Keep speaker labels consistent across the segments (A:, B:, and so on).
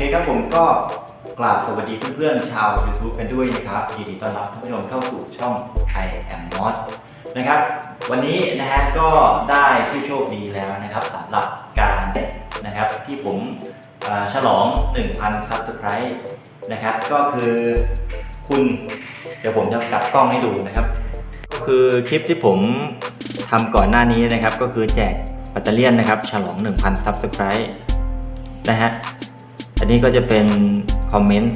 A: เคครับผมก็กราบสวัสดีเพื่อนๆชาว YouTube กันด้วยนะครับยินดีต้อนรับท่านผู้ชมเข้าสู่ช่อง I am Mod นะครับ วันนี้นะฮะก็ได้ผู้โชคดีแล้วนะครับสำหรับการนะครับที่ผมเอ่อฉลอง 1,000 Subscribe นะครับ ก็คือคุณเดี๋ยวผมจะกลับกล้องให้ดูนะครับ ก็คือคลิปที่ผมทำก่อนหน้านี้นะครับ ก็คือแจกปัตเตอร์เลียนนะครับ ฉลอง 1,000 Subscribe นะฮะ อันนี้ก็จะเป็นคอมเมนต์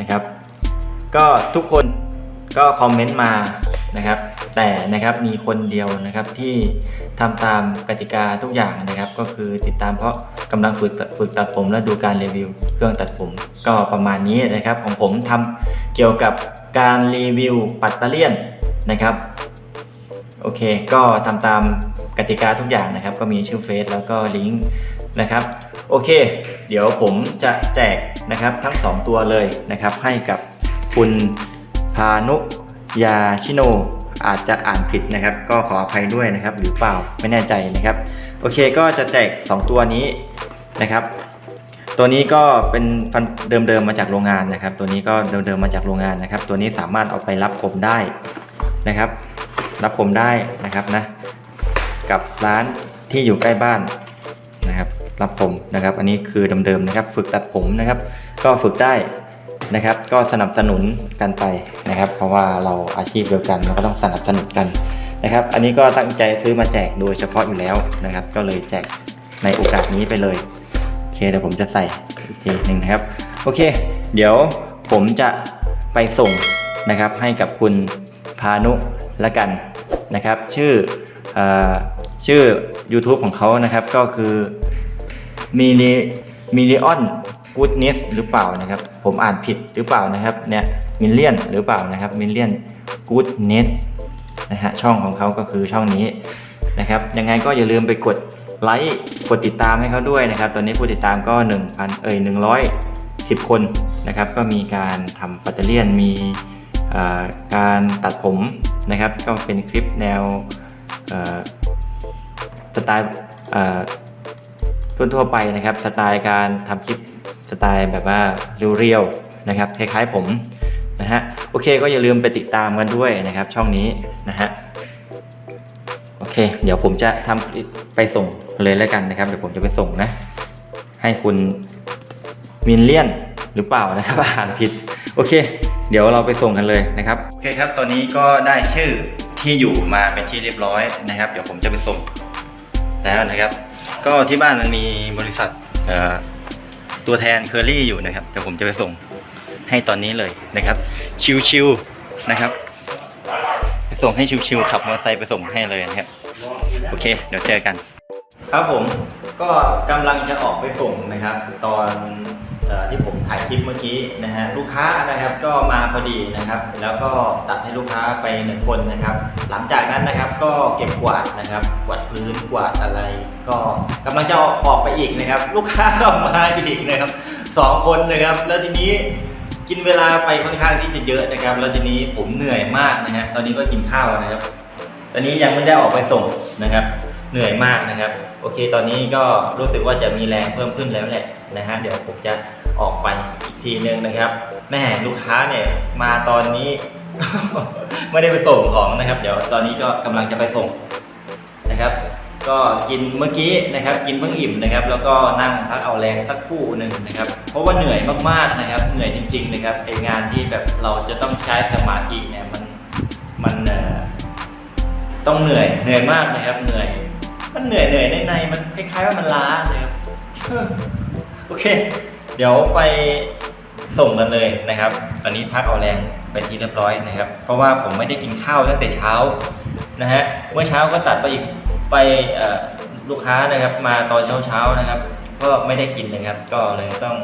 A: นะครับ ก็ทุกคนก็คอมเมนต์มานะครับ แต่นะครับมีคนเดียวนะครับที่ทำตามกติกาทุกอย่างนะครับ ก็คือติดตามเพราะกำลังฝึกฝึกตัดผมและดูการรีวิวเครื่องตัดผม ก็ประมาณนี้นะครับของผมทำเกี่ยวกับการรีวิวปัตเตอร์เลียนนะครับโอเค ก็ทำตามกติกาทุกอย่างนะครับ ก็มีชื่อเฟซแล้วก็ลิงก์นะครับ โอเค เดี๋ยวผมจะแจกนะครับทั้ง 2 ตัวเลยนะครับ ให้กับคุณพานุยาชิโนอาจจะอ่านผิดนะครับ ก็ขออภัยด้วยนะครับ หรือเปล่าไม่แน่ใจนะครับ โอเคก็จะแจก 2 ตัวนี้นะครับ ตัวนี้ก็เป็นฟันเดิมๆมาจากโรงงานนะครับ ตัวนี้ก็เดิมๆมาจากโรงงานนะครับ ตัวนี้สามารถเอาไปรับคมได้นะครับ รับผมได้นะครับนะกับร้านที่อยู่ใกล้บ้าน นะครับผมนะครับ อันนี้คือเดิมๆนะครับ ฝึกตัดผมนะครับ ก็ฝึกได้นะครับ ก็สนับสนุนกันไปนะครับ เพราะว่าเราอาชีพเดียวกันเราก็ต้องสนับสนุนกันนะครับ อันนี้ก็ตั้งใจซื้อมาแจกโดยเฉพาะอยู่แล้วนะครับ ก็เลยแจกในโอกาสนี้ไปเลยโอเคเดี๋ยวผมจะใส่อีกทีหนึ่งนะครับ โอเค เดี๋ยวผมจะไปส่งนะครับให้กับคุณพานุละกันนะครับ ชื่อออชื่อ YouTube ของเขานะครับก็คือ มิลิมิลิออนกูดเนสหรือเปล่านะครับ ผมอ่านผิดหรือเปล่านะครับเนี่ยมิลเลียนหรือเปล่านะครับมิลเลียนกูดเนสนะฮะช่องของเขาก็คือช่องนี้นะครับยังไงก็อย่าลืมไปกดไลค์กดติดตามให้เขาด้วยนะครับ ตอนนี้ผู้ติดตามก็ 1,000 เอ่ย110 คนนะครับ ก็มีการทำปัตเตอรียนมีการตัดผมนะครับ ก็เป็นคลิปแนวสไตล์ ทั่วๆไปนะครับสไตล์การทำคลิปสไตล์แบบว่าเรียวๆนะครับคล้ายๆผมนะฮะโอเคก็อย่าลืมไปติดตามกันด้วยนะครับ ช่องนี้นะฮะโอเค เดี๋ยวผมจะทำไปส่งเลยแล้วกันนะครับเดี๋ยวผมจะไปส่งนะ ให้คุณมินเลียนหรือเปล่านะครับอ่านผิดโอเค เดี๋ยวเราไปส่งกันเลยนะครับโอเคครับตอนนี้ก็ได้ชื่อที่อยู่มาเป็นที่เรียบร้อยนะครับ เดี๋ยวผมจะไปส่ง แล้วนะครับ ก็ที่บ้านมันมีบริษัทตัวแทนเคอรี่อยู่นะครับ แต่ผมจะไปส่งให้ตอนนี้เลยนะครับ ชิวๆนะครับ ส่งให้ชิวๆขับมอเตอร์ไซค์ไปส่งให้เลยนะครับ โอเค เดี๋ยวเจอกัน ครับผมก็กำลังจะออกไปส่งนะครับ ตอนเออที่ผมถ่ายคลิปเมื่อกี้นะฮะลูกค้านะครับก็มาพอดีนะครับ แล้วก็ตัดให้ลูกค้าไปหนึ่งคนนะครับ หลังจากนั้นนะครับก็เก็บกวาดนะครับกวาดพื้นกวาดอะไร ก็กำลังจะออกไปอีกนะครับ ลูกค้าก็มาอีกนะครับสองคนนะครับ แล้วทีนี้ กินเวลาไปค่อนข้างที่จะเยอะนะครับ แล้วทีนี้ผมเหนื่อยมากนะฮะตอนนี้ก็กินข้าวนะครับ ตอนนี้ยังไม่ได้ออกไปส่งนะครับ เหนื่อยมากนะครับ โอเค ตอนนี้ก็รู้สึกว่าจะมีแรงเพิ่มขึ้นแล้วแหละนะฮะเดี๋ยวผมจะออกไปอีกทีนึงนะครับแม่ลูกค้าเนี่ยมาตอนนี้ ไม่ได้ไปส่งของนะครับ เดี๋ยวตอนนี้ก็กำลังจะไปส่งนะครับ ก็กินเมื่อกี้นะครับ กินเพิ่งอิ่มนะครับ แล้วก็นั่งพักเอาแรงสักครู่หนึ่งนะครับ เพราะว่าเหนื่อยมากๆนะครับ เหนื่อยจริง ๆ นะครับไองานที่แบบเราจะต้องใช้สมาธิเนี่ยมันมันต้องเหนื่อยเหนื่อยมากนะครับ เหนื่อย มันเหนื่อยเหนื่อยในในมันคล้ายๆว่ามันล้านะครับโอเค เดี๋ยวไปส่งกันเลยนะครับ ตอนนี้พักเอาแรงไปที่เรียบร้อยนะครับ เพราะว่าผมไม่ได้กินข้าวตั้งแต่เช้านะฮะเมื่อเช้าก็ตัดไปอีก ไปลูกค้านะครับมาตอนเช้าเช้าๆนะครับ ก็ไม่ได้กินนะครับ ก็เลยต้อง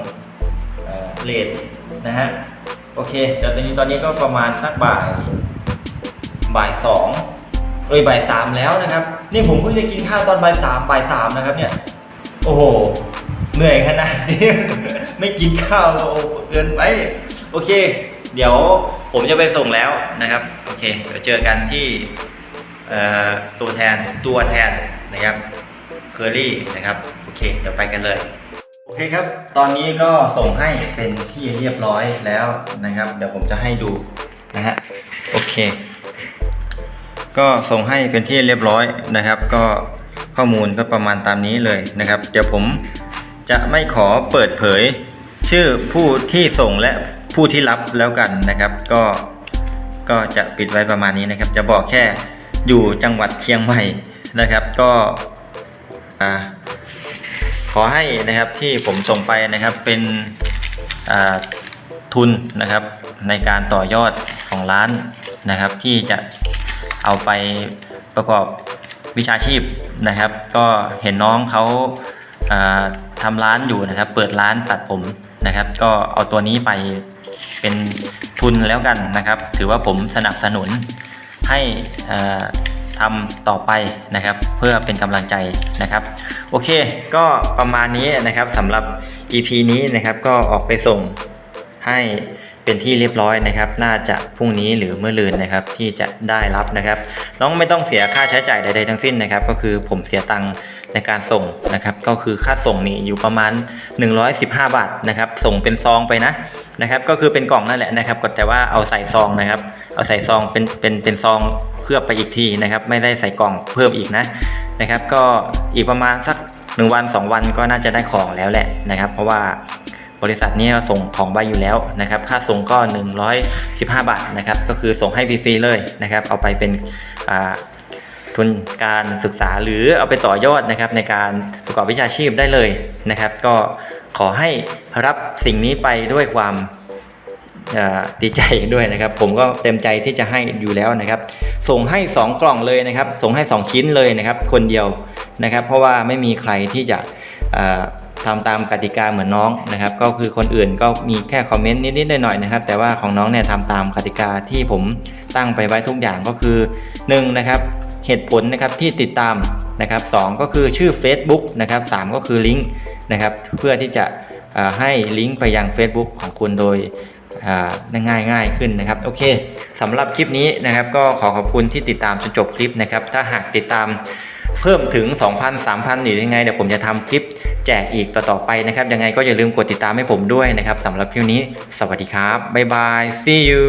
A: เลทนะฮะโอเคเดี๋ยวตอนนี้ตอนนี้ก็ประมาณสักบ่ายบ่ายสองเอ้ยบ่ายสามแล้วนะครับ นี่ผมเพิ่งจะกินข้าวตอนบ่ายสามบ่ายสามนะครับเนี่ย โอ้โหเหนื่อยขนาดนี้ไม่กินข้าวโอ้เกินไปโอเค เดี๋ยวผมจะไปส่งแล้วนะครับ โอเคเดี๋ยวเจอกันที่ ตัวแทนตัวแทนนะครับเคอรี่นะครับโอเค เดี๋ยวไปกันเลย โอเคครับ ตอนนี้ก็ส่งให้เป็นที่เรียบร้อยแล้วนะครับ เดี๋ยวผมจะให้ดูนะฮะโอเค ก็ส่งให้เป็นที่เรียบร้อยนะครับ ก็ข้อมูลก็ประมาณตามนี้เลยนะครับ เดี๋ยวผมจะไม่ขอเปิดเผย ชื่อผู้ที่ส่งและผู้ที่รับแล้วกันนะครับ ก็ก็จะปิดไว้ประมาณนี้นะครับ จะบอกแค่ อยู่จังหวัดเชียงใหม่นะครับ ก็ขอให้นะครับที่ผมส่งไปนะครับเป็นทุนนะครับในการต่อยอดของร้านนะครับ ที่จะเอาไปประกอบวิชาชีพนะครับ ก็เห็นน้องเขาอ่าทำร้านอยู่นะครับ เปิดร้านตัดผมนะครับ ก็เอาตัวนี้ไปเป็นทุนแล้วกันนะครับ ถือว่าผมสนับสนุน ให้ทำต่อไปนะครับ เพื่อเป็นกำลังใจนะครับ โอเค ก็ประมาณนี้นะครับสำหรับ EP นี้นะครับก็ออกไปส่ง ให้เป็นที่เรียบร้อยนะครับ น่าจะพรุ่งนี้หรือเมื่อลืนนะครับที่จะได้รับนะครับ น้องไม่ต้องเสียค่าใช้จ่ายใดๆทั้งสิ้นนะครับ ก็คือผมเสียตังค์ในการส่งนะครับ ก็คือค่าส่งนี่อยู่ประมาณ 115 บาทนะครับ ส่งเป็นซองไปนะนะครับ ก็คือเป็นกล่องนั่นแหละนะครับก็แต่ว่าเอาใส่ซองนะครับ เอาใส่ซองเป็นเป็นเป็นซองเคลือบไปอีกทีนะครับ ไม่ได้ใส่กล่องเพิ่มอีกนะนะครับ ก็อีกประมาณสักหนึ่งวันสองวันก็น่าจะได้ของแล้วแหละนะครับ เพราะว่า บริษัทนี้ส่งของไปอยู่แล้วนะครับค่าส่งก็ 115 บาทนะครับก็คือส่งให้ฟรีๆเลยนะครับเอาไปเป็นทุนการศึกษาหรือเอาไปต่อยอดนะครับในการประกอบวิชาชีพได้เลยนะครับ ก็ขอให้รับสิ่งนี้ไปด้วยความดีใจด้วยนะครับ ผมก็เต็มใจที่จะให้อยู่แล้วนะครับ ส่งให้ 2 กล่องเลยนะครับ ส่งให้ 2 ชิ้นเลยนะครับ คนเดียวนะครับ เพราะว่าไม่มีใครที่จะ อ่าทำตามกติกาเหมือนน้องนะครับ ก็คือคนอื่นก็มีแค่คอมเมนต์นิดๆหน่อยๆนะครับ แต่ว่าของน้องเนี่ยทำตามกติกาที่ผมตั้งไปไว้ทุกอย่างก็คือ1นะครับเหตุผลนะครับที่ติดตามนะครับสก็คือชื่อ Facebook นะครับสก็คือลิงก์นะครับเพื่อที่จะให้ลิงก์ไปยัง Facebook ของคุณโดยง่ายง่ายขึ้นนะครับโอเคสำหรับคลิปนี้นะครับก็ขอขอบคุณที่ติดตามจนจบคลิปนะครับถ้าหากติดตาม เพิ่มถึง 2,000 3,000หรือยังไงเดี๋ยวผมจะทำคลิปแจกอีกต่อๆไปนะครับ ยังไงก็อย่าลืมกดติดตามให้ผมด้วยนะครับสำหรับคลิปนี้ สวัสดีครับ บ๊ายบาย see you